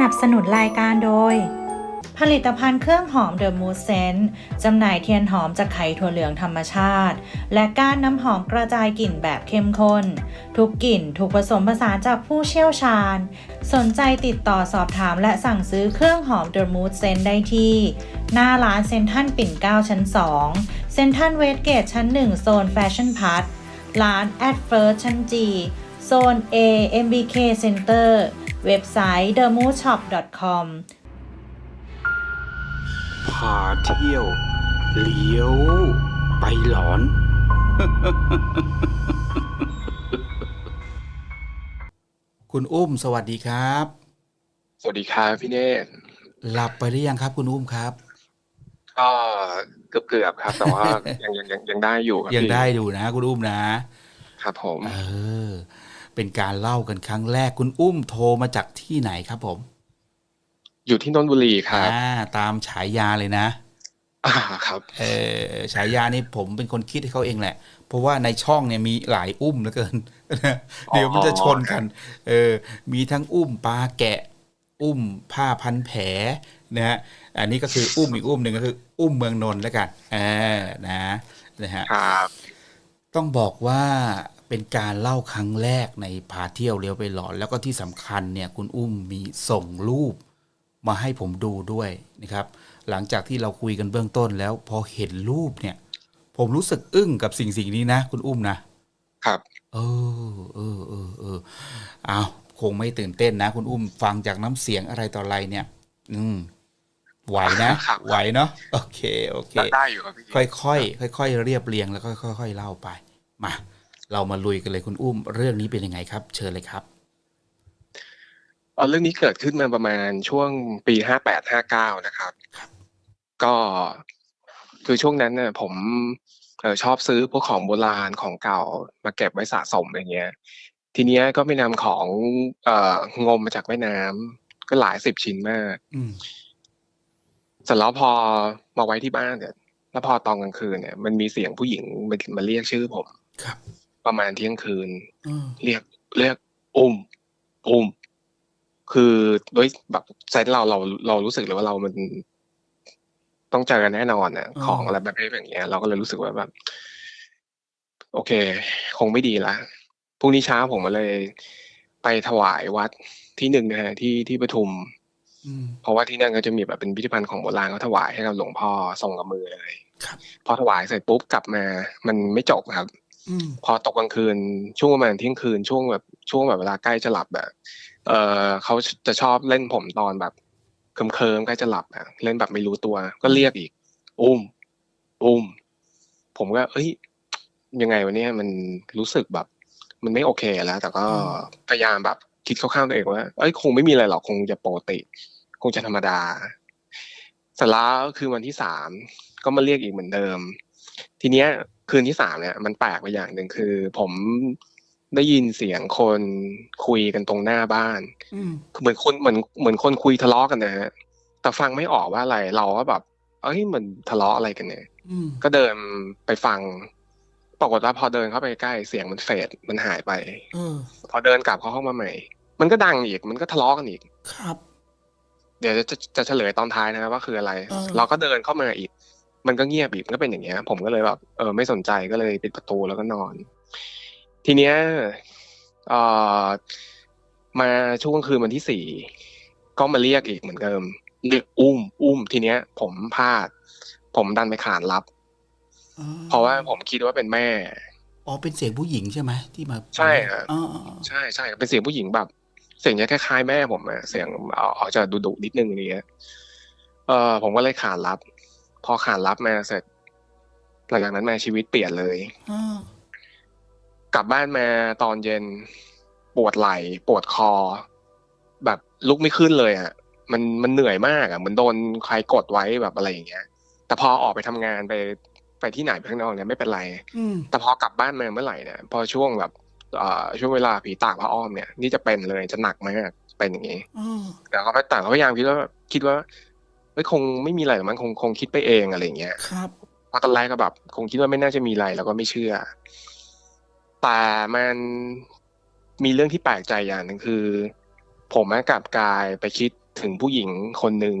นับสนุนรายการโดย ผลิตภัณฑ์เครื่องหอม The Mood Scent จำหน่ายเทียนหอมจากไข่ถั่วเหลืองธรรมชาติ และก้านน้ำหอมกระจายกลิ่นแบบเข้มข้น ทุกกลิ่นถูกผสมผสานจากผู้เชี่ยวชาญ สนใจติดต่อสอบถามและสั่งซื้อเครื่องหอม The Mood Scent ได้ที่ หน้าร้านเซนทัลปิ่นเก้าชั้น 2 เซนทัลเวสเกตชั้น 1 โซนแฟชั่นพาร์ทร้าน at first ชั้น G โซน A MBK Center เว็บไซต์ themoodshop.com พาเที่ยว เลี้ยว ไปหลอน คุณอุ้มสวัสดีครับ สวัสดีครับพี่เนตรหลับไปหรือยังครับ คุณอุ้มครับ ก็เกือบเกือบๆครับ แต่ว่า ยังยังยังยังได้อยู่ครับยังพี่ได้ดูนะ คุณอุ้มนะ ครับผม เออ เป็นการเล่ากันครั้งแรกคุณอุ้มโทรมาจากที่ไหนครับผม อยู่ที่นนทบุรีครับอ่าตามฉายาเลยนะ อ่าครับ เออฉายานี่ผมเป็นคนคิดให้เขาเองแหละ เพราะว่าในช่องเนี่ยมีหลายอุ้มเหลือเกินเดี๋ยวมันจะชนกัน เออ มีทั้งอุ้มปลาแกะ อุ้มผ้าพันแผลนะฮะอันนี้ก็คืออุ้มอีกอุ้มหนึ่งก็คือ อุ้มเมืองนนท์แล้วกันเออนะนะฮะครับต้องบอกว่า เป็นการเล่าครั้งแรกในพาเที่ยวเลี้ยวไปหลอน แล้วก็ที่สำคัญเนี่ยคุณอุ้มมีส่งรูปมาให้ผมดูด้วยนะครับ หลังจากที่เราคุยกันเบื้องต้นแล้วพอเห็นรูปเนี่ย ผมรู้สึกอึ้งกับสิ่งสิ่งนี้นะ คุณอุ้มนะครับ เออเออเออเออเอาคงไม่ตื่นเต้นนะ คุณอุ้มฟังจากน้ำเสียงอะไรต่ออะไรเนี่ย อืมไหวนะครับไหวเนาะโอเค โอเคได้ได้อยู่ครับพี่ค่อยๆค่อยๆเรียบเรียงแล้วก็ค่อย ๆ เล่าไป มา เรามาลุยกันเลยคุณอุ้ม เรื่องนี้เป็นยังไงครับ เชิญเลยครับเออเรื่องนี้เกิดขึ้นมาประมาณช่วงปีห้าแปดห้าเก้านะครับครับก็คือช่วงนั้นเนี่ยผมเออชอบซื้อพวกของโบราณของเก่ามาเก็บไว้สะสมอะไรเงี้ย ทีเนี้ยก็ไปนำของเอ่องมมาจากแม่น้ำก็หลายสิบชิ้นมากอืมเสร็จแล้วพอมาไว้ที่บ้านเนี่ยแล้วพอตอนกลางคืนเนี่ย มันมีเสียงผู้หญิงมามาเรียกชื่อผมครับ ประมาณเที่ยงคืนอืมเรียกเรียกอุ้มอุ้ม คือด้วยแบบใจเราเราเรารู้สึกเลยว่าเรามัน ต้องเจอกันแน่นอนน่ะ ของอะไรแบบนี้อย่างเงี้ย เราก็เลยรู้สึกว่าแบบโอเค คงไม่ดีละพรุ่งนี้เช้าผมก็เลย ไปถวายวัดที่หนึ่งนะฮะที่ที่ปทุมอืมเพราะว่าที่นั่นก็จะมีแบบเป็นพิพิธภัณฑ์ของโบราณเขาถวายให้กับหลวงพ่อส่งกับมือเลยครับพอถวายเสร็จปุ๊บกลับมา มันไม่จบครับอืม พอตกกลางคืนช่วงประมาณเที่ยงคืนช่วงแบบช่วงแบบเวลาใกล้จะหลับแบบเออเขาจะชอบเล่นผมตอนแบบเคิมเคิมๆใกล้จะหลับอะเล่นแบบไม่รู้ตัว ก็เรียกอีก อุ้ม อุ้ม ผมก็ เอ้ย ยังไงวะเนี่ยมันรู้สึกแบบ มันไม่โอเคแล้ว แต่ก็พยายามแบบคิดเข้าข้างตัวเองว่าเอ้ยคงไม่มีอะไรหรอกคงจะปกติ คงจะธรรมดาเสร็จแล้วคือวันที่สามก็มาเรียกอีกเหมือนเดิม ทีเนี้ย คืนที่สามเนี่ยมันแปลกไปอย่างหนึ่งคือ ผมได้ยินเสียงคนคุยกันตรงหน้าบ้านอืมเหมือนคนเหมือนเหมือนคนคุยทะเลาะกันนะฮะแต่ฟังไม่ออกว่าอะไร เราก็แบบ เอ้ยมันทะเลาะอะไรกันเนี่ยอืมก็เดินไปฟัง ปรากฏว่าพอเดินเข้าไปใกล้เสียงมันเฟดมันหายไปเออพอเดินกลับเข้าห้องมาใหม่ มันก็ดังอีก มันก็ทะเลาะกันอีกครับ เดี๋ยวจะจะจะเฉลยตอนท้ายนะครับว่าคืออะไรเออเราก็เดินเข้ามาอีก มันก็เงียบอีกมันก็เป็นอย่างเงี้ย ผมก็เลยแบบเออไม่สนใจก็เลยปิดประตูแล้วก็นอน ทีเนี้ยเอ่อมาช่วงกลางคืนวันที่สี่ก็มาเรียกอีกเหมือนเดิมเรียกอุ้ม อุ้มทีเนี้ย ผมพลาด ผมดันไปขานรับอ๋อเพราะว่าผมคิดว่าเป็นแม่อ๋อเป็นเสียงผู้หญิงใช่ไหมที่มาใช่ฮะอ๋ออ๋ออ๋อใช่ใช่เป็นเสียงผู้หญิงแบบ เสียงจะคล้ายๆแม่ผมอะเสียงเอาออกจะดุดุๆนิดนึงอะไรเงี้ยเออผมก็เลยขานรับ พอขานรับมาเสร็จ หลังจากนั้นมาชีวิตเปลี่ยนเลยอ๋อกลับบ้านมาตอนเย็น ปวดไหล่ปวดคอ แบบลุกไม่ขึ้นเลยอะมันมันเหนื่อยมากอะเหมือนโดนใครกดไว้แบบอะไรอย่างเงี้ย แต่พอออกไปทำงานไปไปที่ไหนไปข้างนอกเนี่ยไม่เป็นไรอืมแต่พอกลับบ้านมาเมื่อไหร่เนี่ยพอช่วงแบบเอ่อช่วงเวลาผีตากพระอ้อมเนี่ย นี่จะเป็นเลยจะหนักมากเป็นอย่างนี้อ๋อแต่เขาแต่เขาพยายามคิดว่าคิดว่า เฮ้ยคงไม่มีอะไรหรอกมันคงคงคิดไปเองอะไรอย่างเงี้ยครับ เพราะตอนแรกก็แบบ คงคิดว่าไม่น่าจะมีอะไรแล้วก็ไม่เชื่อ แต่มันมีเรื่องที่แปลกใจอย่างหนึ่งคือ ผมอะกลับกลายไปคิดถึงผู้หญิงคนหนึ่ง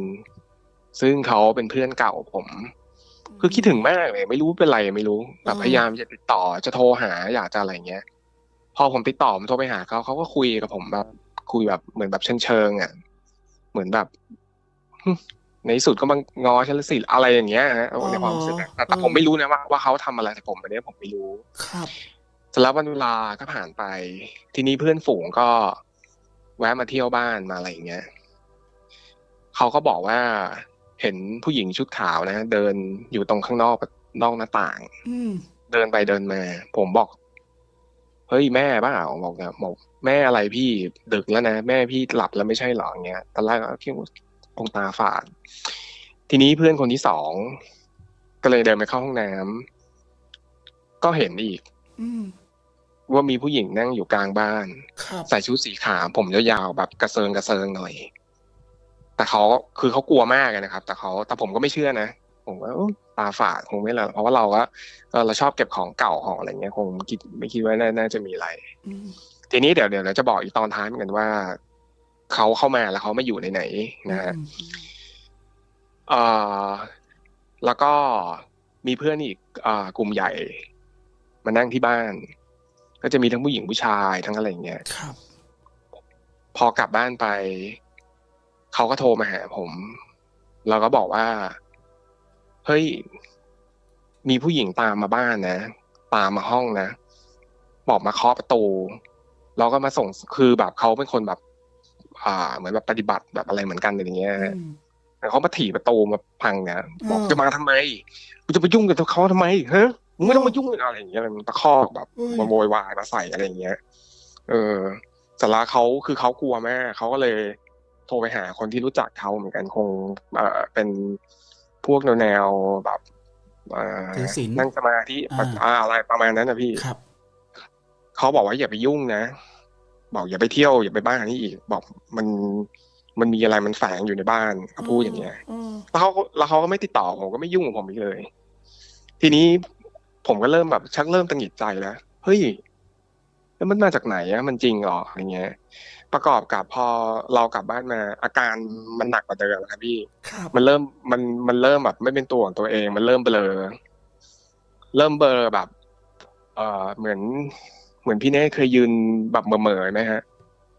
ซึ่งเขาเป็นเพื่อนเก่าผม คือคิดถึงมากเลย ไม่รู้เป็นไรไม่รู้แบบอืมพยายามจะติดต่อจะโทรหาอยากจะอะไรเงี้ย พอผมติดต่อผมโทรไปหาเขาเขาก็คุยกับผมแบบคุยแบบเหมือนแบบเชิงเชิงๆอะเหมือนแบบหึ ในที่สุดก็มางอฉันละสิอะไรอย่างเงี้ยฮะในความรู้สึกอะแต่แต่ผมไม่รู้นะว่าว่าเขาทำอะไรแต่ผมอันเนี้ยผมไม่รู้ ครับเสร็จแล้ววันเวลาก็ผ่านไป ทีนี้เพื่อนฝูงก็แวะมาเที่ยวบ้านมาอะไรอย่างเงี้ยเขาก็บอกว่าเห็นผู้หญิงชุดขาวนะ เดินอยู่ตรงข้างนอกนอกหน้าต่างอืมเดินไปเดินมา ผมบอก เฮ้ยแม่บ้าบอกนะบอกแม่อะไรพี่ดึกแล้วนะ แม่พี่หลับแล้วไม่ใช่เหรออย่างเงี้ยตอนแรกก็คิดว่า คงตาฝาด ทีนี้เพื่อนคนที่สองก็เลยเดินไปเข้าห้องน้ำก็เห็นอีกอืมว่ามีผู้หญิงนั่งอยู่กลางบ้านครับใส่ชุดสีขาวผมยาวๆแบบกระเซิงกระเซิงหน่อย แต่เขาคือเขากลัวมากอะนะครับ แต่เขาแต่ผมก็ไม่เชื่อนะผมว่าเอ้ยตาฝาดคงไม่ละเพราะว่าเราก็เออเราชอบเก็บของเก่าของอะไรเงี้ยคงคิดไม่คิดว่าน่าน่าจะมีอะไรอืมทีนี้เดี๋ยวเดี๋ยวเราจะบอกอีกตอนท้ายเหมือนกันว่า เขาเข้ามาแล้วเขามาอยู่ในไหนนะฮะเอ่อแล้วก็มีเพื่อนอีกอ่ากลุ่มใหญ่ มานั่งที่บ้าน ก็จะมีทั้งผู้หญิงผู้ชายทั้งอะไรอย่างเงี้ยครับพอกลับบ้านไป เขาก็โทรมาหาผม แล้วก็บอกว่า เฮ้ย มีผู้หญิงตามมาบ้านนะ ตามมาห้องนะ บอกมาเคาะประตู แล้วก็มาส่ง คือแบบเขาเป็นคนแบบ อ่า เหมือนแบบปฏิบัติแบบอะไรเหมือนกันอย่างเงี้ยอืมแต่เขามาถีบประตูมาพังเนี่ยบอกอืมจะมาทำไมกูจะไปยุ่งกับเขาทำไมฮะมึงไม่ต้องมายุ่งอะไรอย่างเงี้ยมันตะคอกแบบอืมมาโวยวายมาใส่อะไรอย่างเงี้ย เออสาระเขาคือเขากลัวมากเขาก็เลยโทรไปหาคนที่รู้จักเขาเหมือนกันคงเอ่อเป็นพวกแนวๆแบบเอ่อถือศีลนั่งสมาธิอ่าอ่าอะไรประมาณนั้นนะพี่ครับเขาบอกว่าอย่าไปยุ่งนะ บอกอย่าไปเที่ยวอย่าไปบ้านนี้อีก บอกมันมันมีอะไรมันแฝงอยู่ในบ้านเขาพูดอย่างเงี้ยอืมแล้วเขาก็แล้วเขาก็ไม่ติดต่อผมก็ไม่ยุ่งกับผมอีกเลย ทีนี้ผมก็เริ่มแบบชักเริ่มตังหงิดใจแล้วเฮ้ยแล้วมันมาจากไหนอะมันจริงเหรออะไรเงี้ย ประกอบกับพอเรากลับบ้านมา อาการมันหนักกว่าเดิมครับพี่ครับมันเริ่มมันมันเริ่มแบบไม่เป็นตัวของตัวเอง มันเริ่มเบลอ เริ่มเบลอแบบ เอ่อเหมือน เหมือนพี่เน่เคยยืนแบบเหม่อๆไหมฮะ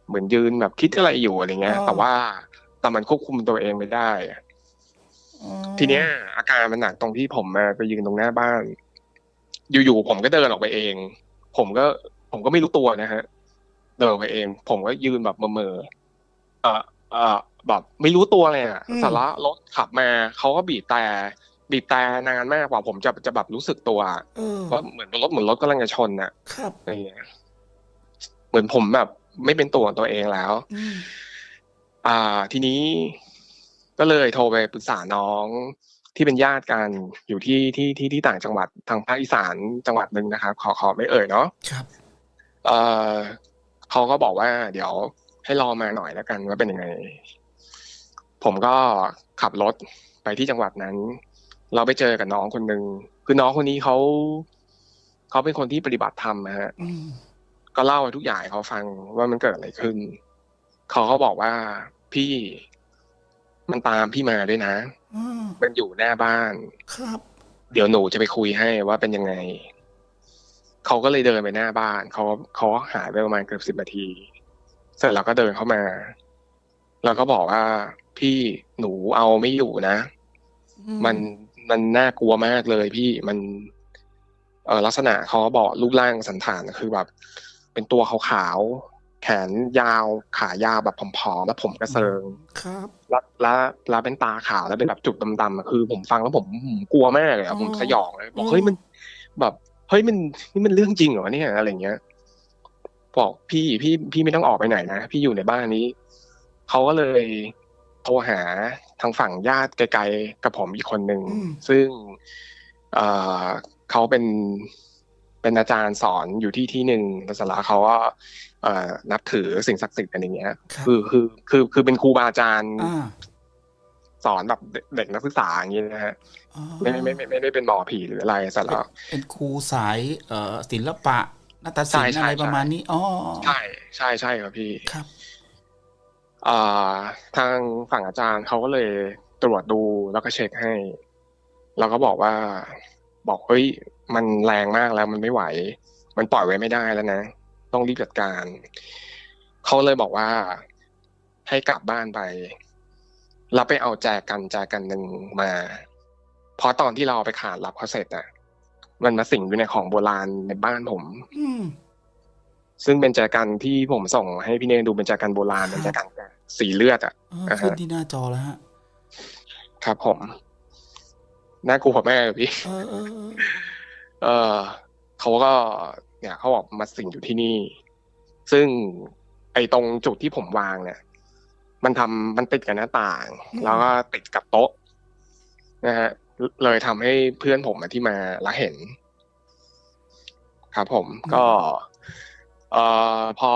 เหมือนยืนแบบคิดอะไรอยู่อะไรเงี้ยอ๋อแต่ว่าแต่มันควบคุมตัวเองไม่ได้อะอืมทีเนี้ย อาการมันหนักตรงที่ผมมาไปยืนตรงหน้าบ้าน อยู่ๆผมก็เดินออกไปเอง ผมก็ ผมก็ไม่รู้ตัวนะฮะ เดินออกไปเอง ผมก็ยืนแบบเหม่อๆเอ่อเอ่อแบบไม่รู้ตัวเลยอะสาระรถขับมาเขาก็บีบแต่ บีบแต่นานมากกว่าผมจะจะแบบรู้สึกตัวเออว่าเหมือนรถเหมือนรถกำลังจะชนน่ะครับอะไรเงี้ยเหมือนผมแบบ ไม่เป็นตัวของตัวเองแล้วอืมอ่า ทีนี้ก็เลยโทรไปปรึกษาน้องที่เป็นญาติกันอยู่ที่ที่ที่ที่ต่างจังหวัดทางภาคอีสานจังหวัดหนึ่งนะครับขอขอไม่เอ่ยเนาะครับเออเขาก็บอกว่า เดี๋ยวให้รอมาหน่อยแล้วกันว่าเป็นยังไง ผมก็ขับรถไปที่จังหวัดนั้น เราไปเจอกับน้องคนหนึ่งคือน้องคนนี้เขาเขาเป็นคนที่ปฏิบัติธรรมนะฮะอืมก็เล่าให้ทุกอย่างให้เขาฟังว่ามันเกิดอะไรขึ้น เขาก็บอกว่าพี่มันตามพี่มาด้วยนะอืมมันอยู่หน้าบ้าน ครับ เดี๋ยวหนูจะไปคุยให้ว่าเป็นยังไง เขาก็เลยเดินไปหน้าบ้าน เขาเขาหายไปประมาณเกือบสิบนาที เสร็จแล้วก็เดินเข้ามา แล้วก็บอกว่าพี่หนูเอาไม่อยู่นะอืมัน มันน่ากลัวมากเลยพี่มันเออลักษณะเขาบอกรูปร่างสันฐานคือแบบ เป็นตัวขาวๆแขนยาวขายาวแบบผอมๆแล้วผมกระเซิงครับแล้วแล้วแล้วเป็นตาขาวแล้วเป็นแบบจุดดำๆอะคือ ผมฟังแล้วผมผมกลัวมากเลยอะอ๋อผมสยองเลยบอกอืมเฮ้ยมัน แบบเฮ้ยมันนี่มันเรื่องจริงเหรอเนี่ยอะไรเงี้ยบอกพี่พี่พี่ไม่ต้องออกไปไหนนะพี่อยู่ในบ้านนี้เขาก็เลยโทรหา ทางฝั่งญาติไกลๆกับผมอีกคนหนึ่งอืมซึ่งเอ่อเขาเป็นเป็นอาจารย์สอนอยู่ที่ที่หนึ่งแต่สาระเขาก็เอ่อนับถือสิ่งศักดิ์สิทธิ์อะไรอย่างเงี้ยครับคือคือคือคือเป็นครูบาอาจารย์อ่าสอนแบบเด็กเด็กนักศึกษาอย่างเงี้ยนะฮะอ๋อไม่ไม่ไม่ไม่ไม่ได้เป็นหมอผีหรืออะไรแต่เป็นแล้วเป็นครูสายเอ่อศิลปะนาฏศิลป์ใช่ใช่อะไรประมาณนี้อ๋อใช่ใช่ใช่ครับพี่ครับอ่า ทางฝั่งอาจารย์เขาก็เลยตรวจดูแล้วก็เช็คให้ แล้วก็บอกว่า บอกเฮ้ย มันแรงมากแล้วมันไม่ไหว มันปล่อยไว้ไม่ได้แล้วนะ ต้องรีบจัดการ เขาเลยบอกว่าให้กลับบ้านไป แล้วไปเอาแจกันแจกันหนึ่งมา เพราะตอนที่เราเอาไปขาดรับเขาเสร็จอะมันมาสิงอยู่ในของโบราณในบ้านผมอืมซึ่งเป็นแจกันที่ผมส่งให้พี่เนยดูเป็นแจกันโบราณเป็นแจกัน สีเลือดอะเอออ่าฮะขึ้นที่หน้าจอแล้วฮะ ครับผมน่ากลัวแม่เลยพี่เออเออเออเออเขาก็ เนี่ยเขาบอกมาสิงอยู่ที่นี่ ซึ่ง ไอ้ตรงจุดที่ผมวางเนี่ย มันทำมันติดกับหน้าต่าง แล้วก็ติดกับโต๊ะนะฮะเลยทำให้เพื่อนผมอะที่มาละเห็น ครับผมก็ เอ่อพอ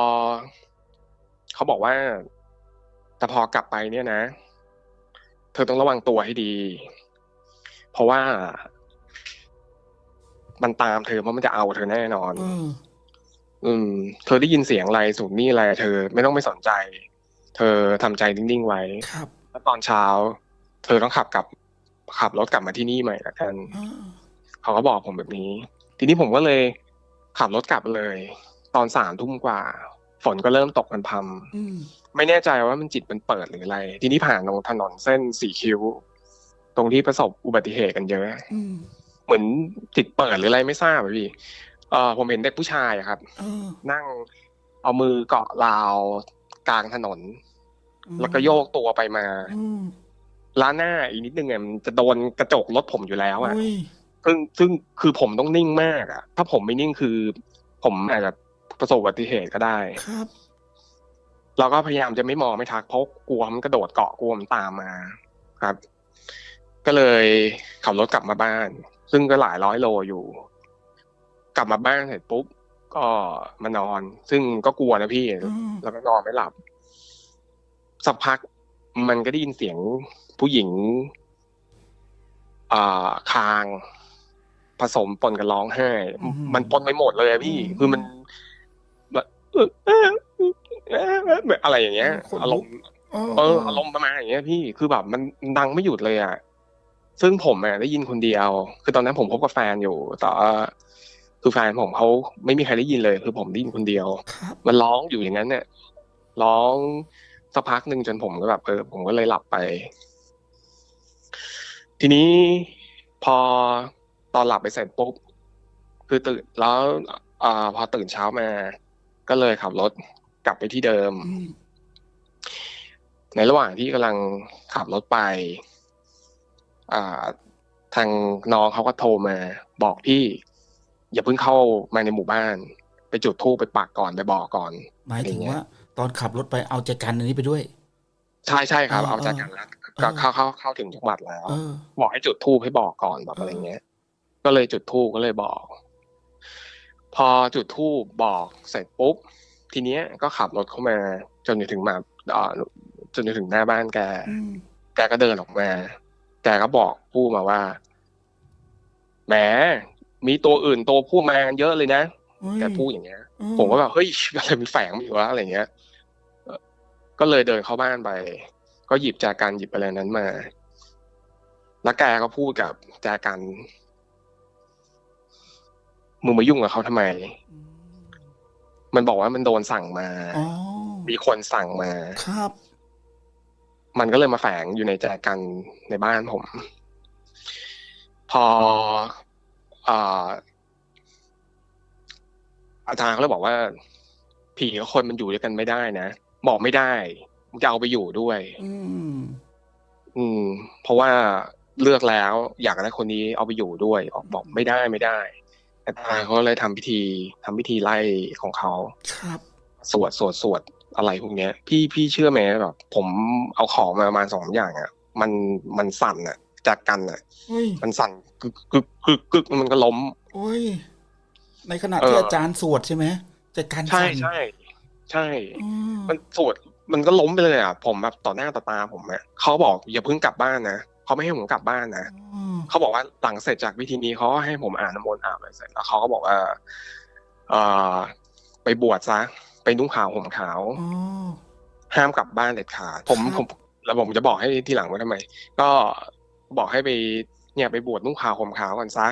เขาบอกว่า แต่พอกลับไปเนี่ยนะ เธอต้องระวังตัวให้ดี เพราะว่า มันตามเธอเพราะมันจะเอาเธอแน่นอนเอออืม เธอได้ยินเสียงอะไรสูบนี่อะไรเธอไม่ต้องไม่สนใจ เธอทำใจนิ่งๆไว้ ครับ แล้วตอนเช้า เธอต้องขับกลับ ขับรถกลับมาที่นี่ใหม่ละกันเออเขาก็บอกผมแบบนี้ ทีนี้ผมก็เลย ขับรถกลับเลย ตอนสามทุ่มกว่า ฝนก็เริ่มตกมันพรอืมำ ไม่แน่ใจว่ามันจิตมันเปิดหรืออะไร ทีนี้ผ่านตรงถนนเส้นสี่คิ้ว ตรงที่ประสบอุบัติเหตุกันเยอะอืมเหมือนจิตเปิดหรืออะไรไม่ทราบอะพี่เออผมเห็นเด็กผู้ชายอะครับเออนั่งเอามือเกาะราวกลางถนนอืมแล้วก็โยกตัวไปมาอืมล้านหน้าอีกนิดนึงอะมันจะโดนกระจกรถผมอยู่แล้วอะโอ้ยซึ่งซึ่งคือผมต้องนิ่งมากอะถ้าผมไม่นิ่งคือ ผมอาจจะประสบอุบัติเหตุก็ได้ ครับ เราก็พยายามจะไม่มองไม่ทักเพราะกลัวมันกระโดดเกาะกลัวมันตามมาครับ ก็เลยขับรถกลับมาบ้าน ซึ่งก็หลายร้อยโลอยู่ กลับมาบ้านเสร็จปุ๊บก็มานอน ซึ่งก็กลัวนะพี่อืมแล้วก็นอนไม่หลับ สักพักมันก็ได้ยินเสียงผู้หญิงอ่าคางผสมปนกับร้องไห้ มันปนไปหมดเลยอะพี่ คือมันแบบเออเออเอะไรอย่างเงี้ยอารมณ์เอออารมณ์ประมาณอย่างเงี้ยพี่คือแบบมันดังไม่หยุดเลยอะซึ่งผมอะได้ยินคนเดียว คือตอนนั้นผมพบกับแฟนอยู่แต่ว่าคือแฟนผมเขาไม่มีใครได้ยินเลย คือผมได้ยินคนเดียว มันร้องอยู่อย่างนั้นเนี่ยร้องสักพักหนึ่งจนผมก็แบบเออผมก็เลยหลับไป ทีนี้พอตอนหลับไปเสร็จปุ๊บคือตื่นแล้วอ่าพอตื่นเช้ามา ก็เลยขับรถ ลับไปที่เดิมอืมในระหว่างที่กำลังขับรถไปอ่าทางน้องเขาก็โทรมา บอกพี่ อย่าเพิ่งเข้ามาในหมู่บ้าน ไปจุดธูปไปปักก่อนไปบอกก่อน หมายถึงอะไรเงี้ยว่า ตอนขับรถไปเอาแจกันอันนี้ไปด้วย ใช่ใช่ครับ เออเอาจากกันแล้วเออก็เข้าเข้าเข้าถึงจังหวัดแล้วเออบอกให้จุดธูปให้บอกก่อนแบบเออออะไรเงี้ย ก็เลยจุดธูปก็เลยบอก พอจุดธูปบอกเสร็จปุ๊บ ทีเนี้ยก็ขับรถเข้ามา จนถึงมาอ่าจนถึงหน้าบ้านแกอืมแกก็เดินออกมา แกก็บอกผู้มาว่า แหม มีตัวอื่นตัวผู้มาเยอะเลยนะเฮ้ยแกพูดอย่างเงี้ยเออผมก็แบบเฮ้ยอะไรมันแฝงมาอยู่วะอะไรเงี้ยเอ่อก็เลยเดินเข้าบ้านไป ก็หยิบแจกันหยิบอะไรนั้นมา แล้วแกก็พูดกับแจกันมึงมายุ่งกับเขาทำไมอื มมันบอกว่ามันโดนสั่งมาอ๋อมีคนสั่งมา ครับ มันก็เลยมาแฝงอยู่ในแจกันในบ้านผม พออ่าอาจารย์เขาเลยบอกว่า ผีกับคนมันอยู่ด้วยกันไม่ได้นะ บอกไม่ได้มันจะเอาไปอยู่ด้วย อืม อืม เพราะว่าเลือกแล้ว อยากได้คนนี้เอาไปอยู่ด้วย ออกบอกไม่ได้ไม่ได้ อาจารย์เขาเลยทำพิธีทำพิธีไล่ของเขาครับสวดสวดสวดอะไรพวกเนี้ย พี่พี่เชื่อไหมแบบผมเอาของมาประมาณสองอย่างอะ มันมันสั่นอะ จากกันอะเฮ้ยมันสั่นกึกกึกกึกกึกมันก็ล้มโอ้ยในขณะเออที่อาจารย์สวดใช่ไหมแจกันใช่สั่นใช่ใช่อืมมันสวดมันก็ล้มไปเลยอะผมแบบต่อหน้าต่อตาผมอะเขาบอกอย่าเพิ่งกลับบ้านนะ เขาไม่ให้ผมกลับบ้านนะอืมเขาบอกว่าหลังเสร็จจากพิธีนี้เขาก็ให้ผมอ่านน้ำมนต์อาบอะไรเสร็จแล้วเขาก็บอกว่าเอ่อไปบวชซะไปนุ่งขาวห่มขาวอ๋อห้ามกลับบ้านเด็ดขาดผมครับผมแล้วผมจะบอกให้ทีหลังว่าทำไม ก็บอกให้ไปเนี่ยไปบวชนุ่งขาวห่มขาวก่อนซะ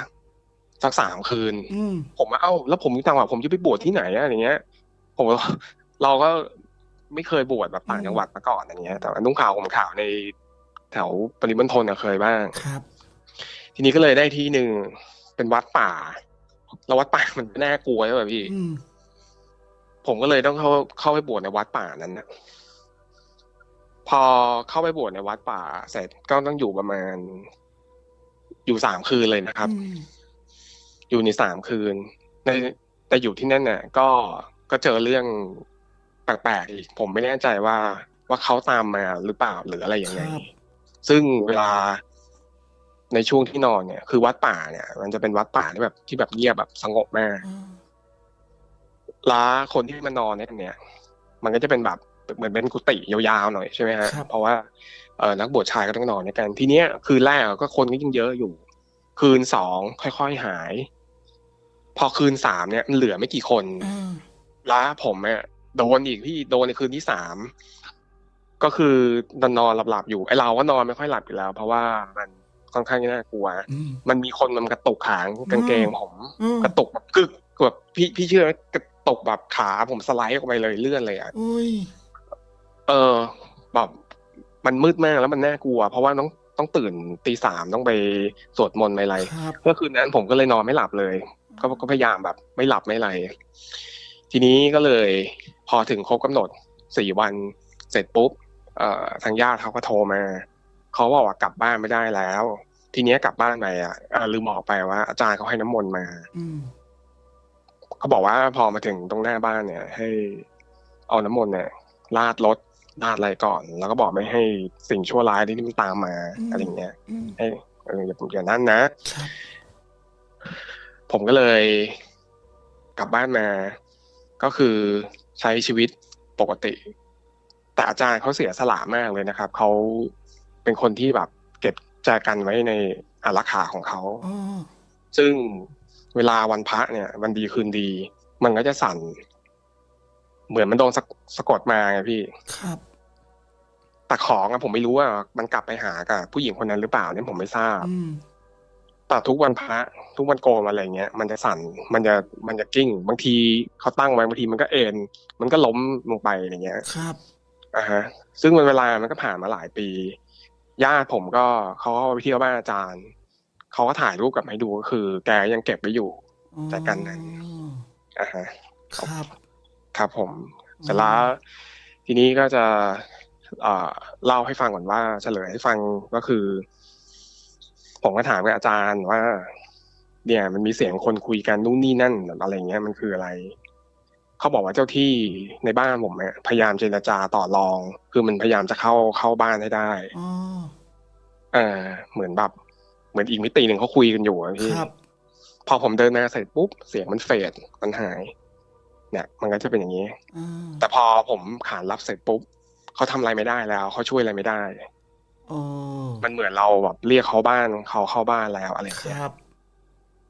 สักสามคืนอืมผมว่าเอ้าแล้วผมจังหวะผมจะไปบวชที่ไหนอะอย่างเงี้ย ผมก็เราก็ไม่เคยบวชแบบต่างจังหวัดมาก่อนอย่างเงี้ย แต่ว่านุ่งขาวห่มขาวใน แถวปริมณฑลอะเคยบ้างครับ ทีนี้ก็เลยได้ที่หนึ่งเป็นวัดป่า แล้ววัดป่ามันน่ากลัวใช่ป่ะพี่อืมผมก็เลยต้องเข้าเข้าไปบวชในวัดป่านั้นนะพอเข้าไปบวชในวัดป่า เสร็จก็ต้องอยู่ประมาณ อยู่สามคืนเลยนะครับอืมอยู่ในสามคืน ในแต่อยู่ที่นั่นน่ะ ก็ก็เจอเรื่องแปลกๆอีก ผมไม่แน่ใจว่าว่าเขาตามมาหรือเปล่าหรืออะไรยังไงครับ ซึ่งเวลาในช่วงที่นอนเนี่ย คือวัดป่าเนี่ย มันจะเป็นวัดป่าที่แบบที่แบบเงียบแบบสงบมากอืมแล้วคนที่มานอนเนี่ยเนี่ย มันก็จะเป็นแบบเหมือนเป็นกุฏิยาวๆหน่อยใช่ไหมฮะครับเพราะว่าเออนักบวชชายก็ต้องนอนในกันทีเนี้ยคืนแรกก็คนก็ยังเยอะอยู่ คืนสองค่อยๆหาย พอคืนสามเนี่ยมันเหลือไม่กี่คนอืมแล้วผมเนี่ยโดนอีกพี่โดนในคืนที่สาม ก็คือนอนนอนหลับๆอยู่ไอเราก็นอนไม่ค่อยหลับอยู่แล้ว เพราะว่ามันค่อนข้างน่ากลัวอืมมันมีคนมันกระตุกขางกางเกงผมอืมกระตุกแบบกึกแบบพี่พี่เชื่อไหมกระตุกแบบขาผมสไลด์ออกไปเลยเลื่อนเลยอะอุ้ยเออแบบมันมืดมากแล้วมันน่ากลัว เพราะว่าต้องต้องตื่นตีสามต้องไปสวดมนต์ไปอะไรครับเมื่อคืนนั้นผมก็เลยนอนไม่หลับเลยก็ก็พยายามแบบ ไม่หลับไม่อะไร ทีนี้ก็เลย พอถึงครบกำหนดสี่วันเสร็จปุ๊บ เอ่อทางญาติเขาก็โทรมาเขาบอกว่ากลับบ้านไม่ได้แล้ว ทีเนี้ยกลับบ้านไปอะอ่าลืมบอกไปว่า อาจารย์เขาให้น้ำมนต์มาอืมเขาบอกว่าพอมาถึงตรงหน้าบ้านเนี่ย ให้เอาน้ำมนต์เนี่ยลาดรถลาดอะไรก่อน แล้วก็บอกไม่ให้สิ่งชั่วร้ายที่มันตามมาอะไรอย่างเงี้ยอืมให้เอออย่าอย่านั่นนะครับผมก็เลยกลับบ้านมา ก็คือใช้ชีวิตปกติ แต่อาจารย์เขาเสียสละมากเลยนะครับเขาเป็นคนที่แบบเก็บแจกันไว้ในอารักขาของเขาอ๋อซึ่งเวลาวันพระเนี่ยวันดีคืนดี มันก็จะสั่น เหมือนมันโดนสะสะกดมาไงพี่ครับแต่ของอะผมไม่รู้ว่ามันกลับไปหากับผู้หญิงคนนั้นหรือเปล่าเนี่ยผมไม่ทราบอืมแต่ทุกวันพระ ทุกวันโกนอะไรเงี้ยมันจะสั่น มันจะมันจะกิ้ง บางทีเขาตั้งไว้บางทีมันก็เอ็นมันก็ล้มลงไปอะไรเงี้ย ครับ อ่าฮะ ซึ่งมันเวลามันก็ผ่านมาหลายปี ญาติผมก็เขาก็ไปเที่ยวบ้านอาจารย์ เขาก็ถ่ายรูปกลับมาให้ดูก็คือ แกยังเก็บไว้อยู่อ๋อจากกันนั้นอ่าฮะ ครับ ครับผมเสร็จแล้วทีนี้ก็จะเอ่อเล่าให้ฟังก่อนว่า เฉลยให้ฟังก็คือ ผมก็ถามกับอาจารย์ว่า เนี่ย มันมีเสียงคนคุยกันนู่นนี่นั่นอะไรเงี้ยมันคืออะไร เขาบอกว่าเจ้าที่ในบ้านผมเนี่ยพยายามเจรจาต่อรอง คือมันพยายามจะเข้าเข้าบ้านให้ได้อ๋อเออเหมือนแบบเหมือนอีกมิติหนึ่งเขาคุยกันอยู่อะพี่ครับพอผมเดินมาเสร็จปุ๊บเสียงมันเฟดมันหาย เนี่ย มันก็จะเป็นอย่างนี้อ่าแต่พอผมขานรับเสร็จปุ๊บเขาทำอะไรไม่ได้แล้วเขาช่วยอะไรไม่ได้อ๋อมันเหมือนเราแบบเรียกเขาบ้านเขาเข้าบ้านแล้วอะไรอย่างคเงี้ยรับ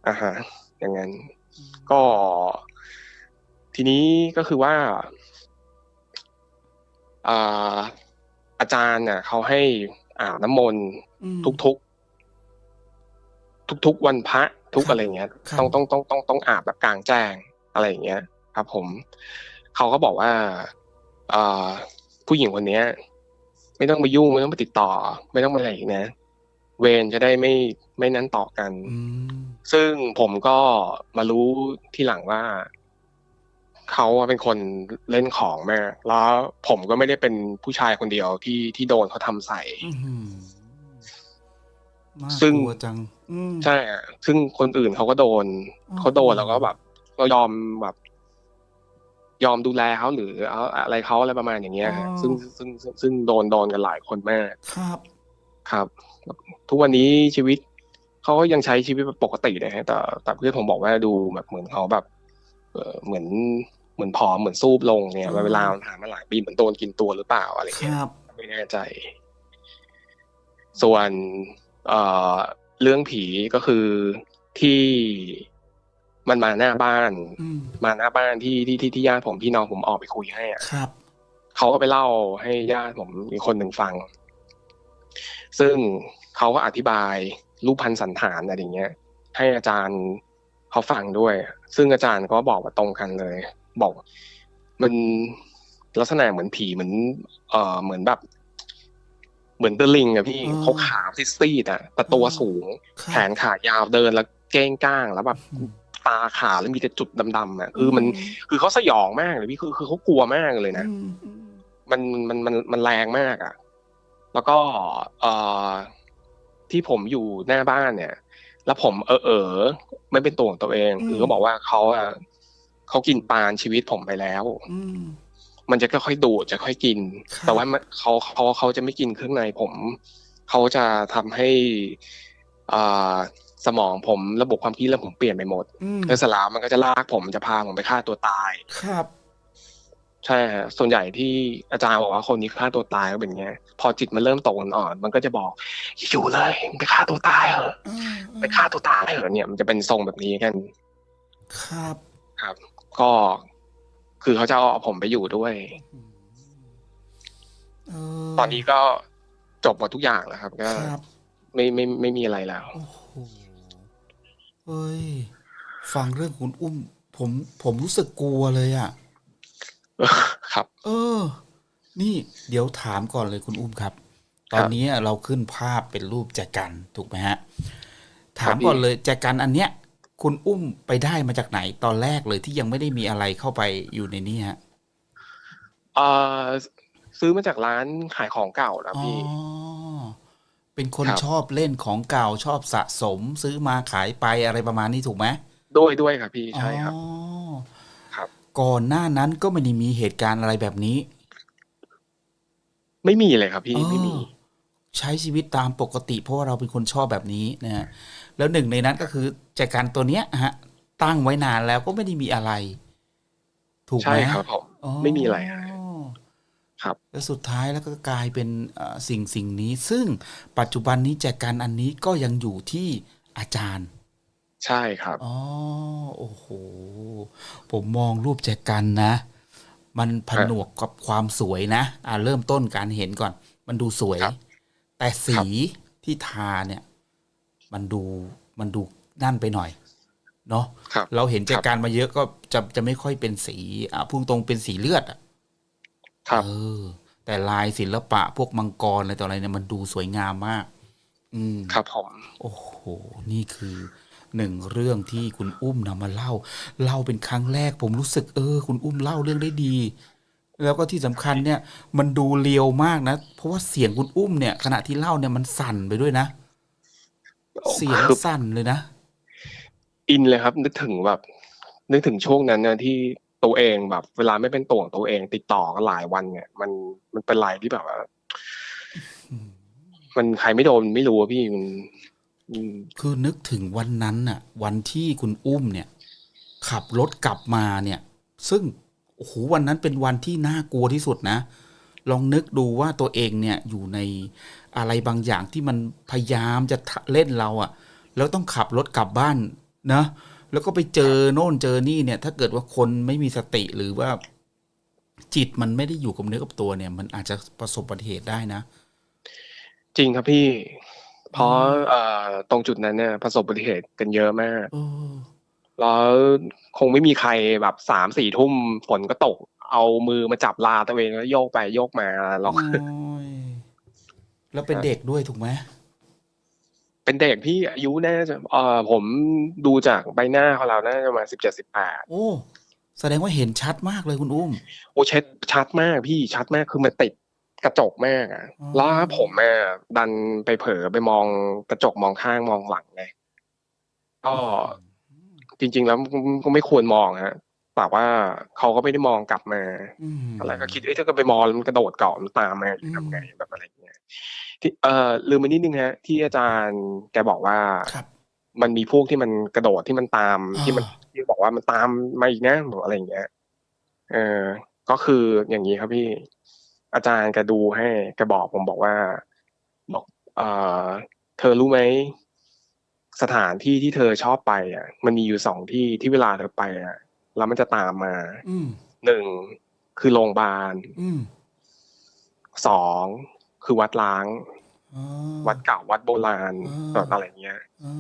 อ่าฮะอย่างนั้นอืมก็ ทีนี้ก็คือว่าอ่าอาจารย์เนี่ยเขาให้อาบน้ำมนต์อืมทุกๆทุกๆวันพระทุกครับอะไรอย่างเงี้ยครับต้องต้องต้องต้องต้องอาบแบบกลางแจ้งอะไรอย่างเงี้ย ครับ ผมเขาก็บอกว่าอ่าผู้หญิงคนเนี้ย ไม่ต้องไปยุ่งไม่ต้องไปติดต่อ ไม่ต้องไปอะไรอีกนะ เวรจะได้ไม่ไม่นั้นต่อกันอืมซึ่งผมก็มารู้ที่หลังว่า เขาอะเป็นคนเล่นของแม่แล้วผมก็ไม่ได้เป็นผู้ชายคนเดียวที่ที่โดนเขาทำใส่อื้อหือน่าซึ่งกลัวจังอืมใช่อะซึ่งคนอื่นเขาก็โดนอ๋อเขาโดนแล้วก็แบบก็ยอมแบบ ยอมดูแลเขาหรือเอาอะไรเขาอะไรประมาณอย่างเงี้ยฮะซึ่งซึ่งซึ่งซึ่งโดนโดนกันหลายคนมากครับ ครับ ทุกวันนี้ชีวิตเขาก็ยังใช้ชีวิตปกตินะฮะแต่แต่เพื่อนผมบอกว่าดูแบบเหมือนเขาแบบเออเหมือน เหมือนผอมเหมือนซูบลงเนี่ยอ๋อเวลาผ่านมาหลายปีเหมือนโดนกินตัวหรือเปล่าอะไรคเงี้ยรับไม่แน่ใจ ส่วนเอ่อเรื่องผีก็คือที่มันมาหน้าบ้านอืมมาหน้าบ้านที่ที่ที่ที่ญาติผมพี่น้องผมออกไปคุยให้อะครับเขาก็ไปเล่าให้ญาติผมอีกคนหนึ่งฟัง ซึ่งเขาก็อธิบายรูปพันธ์สันฐานอะไรอย่างเงี้ย ให้อาจารย์เขาฟังด้วย ซึ่งอาจารย์ก็บอกว่าตรงกันเลย บอก มันลักษณะเหมือนผีเหมือน เอ่อเหมือนแบบ เหมือนเดลิงอะพี่อ๋อเขาขาวซีดๆอะแต่ตัวสูงครับแขนขายาวเดินแล้วเก้งก้างแล้วแบบอืมตาขาวแล้วมีแต่จุดดำๆอะคือมันคือเขาสยองมากเลยพี่คือคือเขากลัวมากเลยนะอืมอืมมันมันมันมันแรงมากอะ่ะแล้วก็เอ่อที่ผมอยู่หน้าบ้านเนี่ย แล้วผมเออเออไม่เป็นตัวของตัวเอง คือเขาบอกว่าเขาอะ เขากินปานชีวิตผมไปแล้วอืมมันจะค่อยๆดูดจะค่อยกินครับแต่ว่ามันเขาเขาเขาจะไม่กินเครื่องในผม เขาจะทำให้อ่าสมองผมระบบความคิดแล้วผมเปลี่ยนไปหมดอืมแล้วสลามมันก็จะลากผมจะพาผมไปฆ่าตัวตาย ครับ ใช่ฮะส่วนใหญ่ที่อาจารย์บอกว่าคนนี้ฆ่าตัวตายก็เป็นอย่างเงี้ยพอจิตมันเริ่มตกอ่อนๆมันก็จะบอกอยู่เลยไปฆ่าตัวตายเหอะอ่าไปฆ่าตัวตายเหอะเนี่ย มันจะเป็นทรงแบบนี้กัน ครับ ครับ ก็คือเขาจะเอาผมไปอยู่ด้วยเตอนนี้ก็จบหมดทุกอย่างแล้วครับ ก็ครับไม่ไม่ไม่มีอะไรแล้ว โอ้โหเฮ้ย ฟังเรื่องคุณอุ้ม ผมผมรู้สึกกลัวเลยอะ่ะ ครับ เออ นี่เดี๋ยวถามก่อนเลยคุณอุ้มครับ ตอนนี้เราขึ้นภาพเป็นรูปแจกันถูกไหมฮะ ถามก่อนเลยแจกันอันเนี้ย คุณอุ้มไปได้มาจากไหนตอนแรกเลยที่ยังไม่ได้มีอะไรเข้าไปอยู่ในนี้ฮะเอ่อซื้อมาจากร้านขายของเก่านะอ๋อพี่เป็นคนครับ ชอบเล่นของเก่าชอบสะสมซื้อมาขายไปอะไรประมาณนี้ถูกไหมด้วยด้วยครับพี่ใช่ครับอ๋อครับ ก่อนหน้านั้นก็ไม่ได้มีเหตุการณ์อะไรแบบนี้ไม่มีเลยครับพี่ไม่มีเออใช้ชีวิตตามปกติเพราะว่าเราเป็นคนชอบแบบนี้นะฮะ แล้วหนึ่งในนั้นก็คือแจกันตัวเนี้ยฮะ ตั้งไว้นานแล้วก็ไม่ได้มีอะไร ถูกไหใช่มครับผมอ๋อไม่มีอะไรฮะครับแล้วสุดท้ายแล้วก็กลายเป็นเอ่อสิ่งสิ่งนี้ ซึ่งปัจจุบันนี้แจกันอันนี้ก็ยังอยู่ที่อาจารย์ ใช่ครับอ๋อโอ้โห ผมมองรูปแจกันนะ มันผนวกกับความสวยนะ อ่าเริ่มต้นการเห็นก่อน มันดูสวยครับแต่สีที่ทาเนี่ย มันดูมันดูนั่นไปหน่อยเนาะครับเราเห็นแจครับกันมาเยอะก็จะจะไม่ค่อยเป็นสีอ่าพุ่งตรงเป็นสีเลือดอะครับเออ แต่ลายศิลปะพวกมังกรอะไรต่ออะไรเนี่ยมันดูสวยงามมาก อืมครับผมโอ้โห นี่คือหนึ่งเรื่องที่คุณอุ้มนำมาเล่า เล่าเป็นครั้งแรก ผมรู้สึกเออ คุณอุ้มเล่าเรื่องได้ดี แล้วก็ที่สำคัญเนี่ย มันดูเรียวมากนะ เพราะว่าเสียงคุณอุ้มเนี่ย ขณะที่เล่าเนี่ยมันสั่นไปด้วยนะ เสียงคือสั่นเลยนะ อินเลยครับ นึกถึงแบบ นึกถึงช่วงนั้นเนี่ยที่ตัวเองแบบ เวลาไม่เป็นตัวของตัวเอง ติดต่อกันหลายวันเนี่ย มันมันเป็นอะไรที่แบบว่ามันใครไม่โดนไม่รู้อะพี่มันอืมคือนึกถึงวันนั้นน่ะ วันที่คุณอุ้มเนี่ย ขับรถกลับมาเนี่ย ซึ่งโอ้โหวันนั้นเป็นวันที่น่ากลัวที่สุดนะ ลองนึกดูว่าตัวเองเนี่ยอยู่ในอะไรบางอย่างที่มันพยายามจะเล่นเราอะ่ะ แล้วต้องขับรถกลับบ้านนะแล้วก็ไปเจอโน่นเจอนี่เนี่ย ถ้าเกิดว่าคนไม่มีสติหรือว่า จิตมันไม่ได้อยู่กับเนื้อกับตัวเนี่ย มันอาจจะประสบอุบัติเหตุได้นะ จริงครับพี่ เพราะเอ่อตรงจุดนั้นเนี่ย ประสบอุบัติเหตุกันเยอะมากเออแล้วคงไม่มีใครแบบสามสี่ทุ่มฝนก็ตก เอามือมาจับลาตัวเองแล้วโยกไปโยกมาหรอกโอ้ย แล้วเป็นเด็กด้วยถูกไหมเป็นเด็กพี่อายุน่าจะเอ่อผมดูจากใบหน้าเขาแล้วน่าจะประมาสิบเจ็ดสิบแปดโอ้แสดงว่าเห็นชัดมากเลยคุณอุ้ม โอ้เช็ดชัดมากพี่ชัดมากคือมันติดกระจกมากอะอ๋อแล้วผมอะดันไปเผลอไปมองกระจกมองข้างมองหลังไงก็จริง ๆ แล้วก็ไม่ควรมองฮะแต่ว่าเขาก็ไม่ได้มองกลับมาอืมอะไรก็คิดเอ้ยถ้าเกิดไปมองแล้วมันกระโดดเกาะมันตามมาอืมทำไงแบบอะไรอย่างเงี้ย ที่เอ่อลืมไปนิดนึงฮะที่อาจารย์แกบอกว่าครับมันมีพวกที่มันกระโดดที่มันตามอ่าที่มันที่บอกว่ามันตามมาอีกนะหรืออะไรอย่างเงี้ยเออก็คืออย่างนี้ครับพี่อาจารย์แกดูให้แกบอกผมบอกว่าบอกเอ่อเธอรู้ไหมสถานที่ที่เธอชอบไป อะ มันมีอยู่สองที่ที่เวลาเธอไปอะแล้วมันจะตามมาอืมหนึ่งคือโรงพยาบาลอืมสอง คือวัดล้างอ๋อวัดเก่าวัดโบราณอ่าแบบอะไรเงี้ยอ๋อ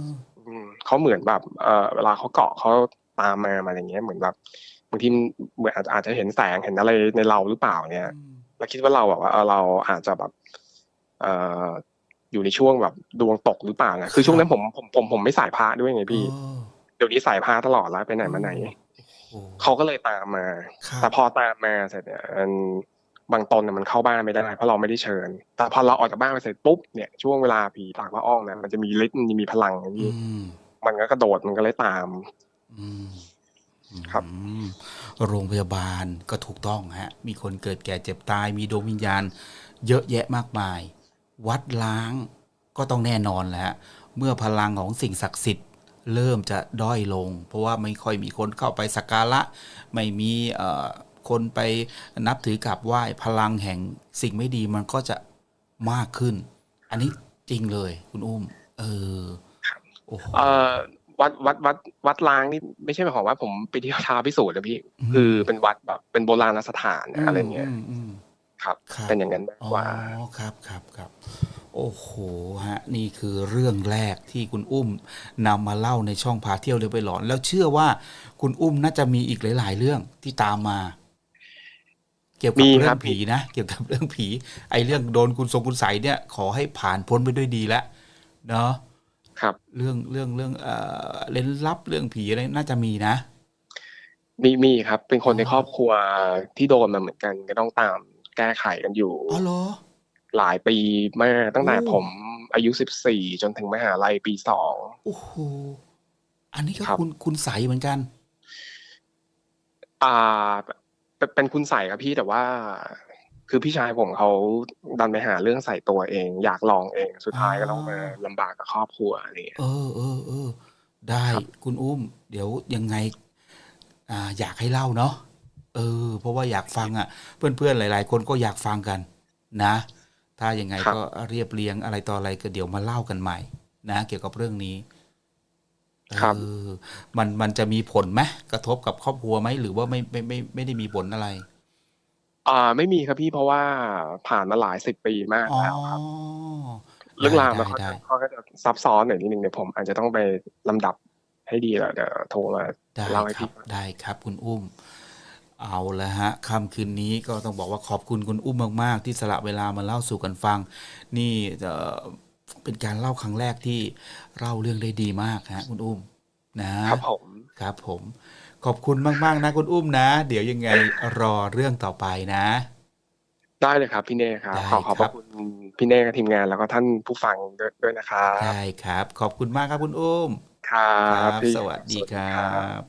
อืมเขาเหมือนแบบเออเวลาเขาเกาะเขาตามมามาอย่างเงี้ย เหมือนแบบบางทีเหมือนอาจอาจจะเห็นแสงเห็นอะไรในเราหรือเปล่าเนี่ยอืมแล้วคิดว่าเราแบบว่าเออเราอาจจะแบบเอ่ออยู่ในช่วงแบบดวงตกหรือเปล่านะคือช่วงนั้นผมผมผมผมไม่ใส่พระด้วยไงพี่อ๋อเดี๋ยวนี้ใส่พระตลอดแล้วไปไหนมาไหนโอ้โหเขาก็เลยตามมาครับแต่พอตามมาเสร็จเนี่ยอัน บางตนเนี่ยมันเข้าบ้านไม่ได้เพราะเราไม่ได้เชิญ แต่พอเราออกจากบ้านไปเสร็จปุ๊บเนี่ยช่วงเวลาผีปากพระอ้องเนี่ยมันจะมีฤทธิ์มันจะมีพลังอย่างอืนี้มมันก็กระโดดมันก็เลยตามอืมครับอืมโรงพยาบาลก็ถูกต้องฮะ มีคนเกิดแก่เจ็บตาย มีดวงวิญญาณ เยอะแยะมากมาย วัดล้างก็ต้องแน่นอนแหละฮะเมื่อพลังของสิ่งศักดิ์สิทธิ์ เริ่มจะด้อยลง เพราะว่าไม่ค่อยมีคนเข้าไปสักการะ ไม่มีเอ่อ คนไปนับถือกราบไหว้พลังแห่งสิ่งไม่ดีมันก็จะมากขึ้น อันนี้จริงเลย คุณอุ้ม เออโอ้โหเอ่อวัดวัดวัดวัดล้างนี่ไม่ใช่หมายความว่าผมไปเที่ยวท้าพิสูจน์นะพี่อืมคือเป็นวัดแบบเป็นโบราณสถานอะไรเงี้ยมอืมครับครับ เป็นอย่างนั้นมากอ๋อกว่าครับครับครับโอ้โหฮะนี่คือเรื่องแรกที่คุณอุ้มนำมาเล่าในช่องพาเที่ยวเรือไปหลอน แล้วเชื่อว่าคุณอุ้มน่าจะมีอีกหลาย ๆ เรื่องที่ตามมา เกี่ยวกับมีเรื่ครัอบงผีนะ เกี่ยวกับเรื่องผี ไอ้เรื่องโดนคุณทรงคุณใสยเนี่ยขอให้ผ่านพ้นไปด้วยดีแล้วเนาะครับ เรื่องเรื่องเรื่องเอ่อเล่นลับเรื่องผีอะไรน่าจะมีนะ มีมีครับ เป็นคนในอ๋อครอบครัวที่โดนมาเหมือนกันก็ต้องตามแก้ไขกันอยู่อ๋อเหรอหลายปีมากตั้งแต่โอ้ผมอายุสิบสี่จนถึงมหาลัยปีสองโอ้โหอันนี้ก็ครับคุณคุณใสยเหมือนกัน อ่า เป็นเป็นคุณใส่ครับพี่แต่ว่า คือพี่ชายผมเขาดันไปหาเรื่องใส่ตัวเอง อยากลองเองสุดท้ายก็ต้องมาลำบากกับครอบครัวอะไรอย่างเงี้ยเออเออเออได้ครับคุณอุ้ม เดี๋ยวยังไง อ่า อยากให้เล่าเนาะเออ เพราะว่าอยากฟังอะ เพื่อนๆหลาย ๆ คนก็อยากฟังกัน นะ ถ้ายังไงก็เรียบเรียงอะไรต่ออะไรก็เดี๋ยวมาเล่ากันใหม่ นะ เกี่ยวกับเรื่องนี้ ครับเออมันมันจะมีผลไหมกระทบกับครอบครัวไหมหรือว่าไม่ไม่ไม่ไม่ได้มีผลอะไร อ่า ไม่มีครับพี่เพราะว่าผ่านมาหลายสิบปีมากอ๋อแล้วครับเรื่องราวมันได้ค่อนได้ข้างก็จะซับซ้อนหน่อยนิดนึงเดี๋ยวผม อาจจะต้องไปลำดับให้ดีแล้วเดี๋ยวโทรมาได้เล่าให้ครัพี่บได้ครับ คุณอุ้ม เอาละฮะค่ำคืนนี้ก็ต้องบอกว่าขอบคุณคุณอุ้มมาก ๆ ที่สละเวลามาเล่าสู่กันฟัง นี่ เอ่อเป็นการเล่าครั้งแรกที่เล่าเรื่องได้ดีมากฮะคุณอุ้มนะครับผมครับผม ขอบคุณมาก ๆ นะคุณอุ้มนะ เดี๋ยวยังไงรอเรื่องต่อไปนะ ได้เลยครับพี่เน่ครับได้ขอขอบพครัระบคุณพี่เน่กับทีมงานแล้วก็ท่านผู้ฟังด้วยด้วยนะครับได้ครับ ขอบคุณมากครับคุณอุ้ม ครับพี่สวัสดีครับ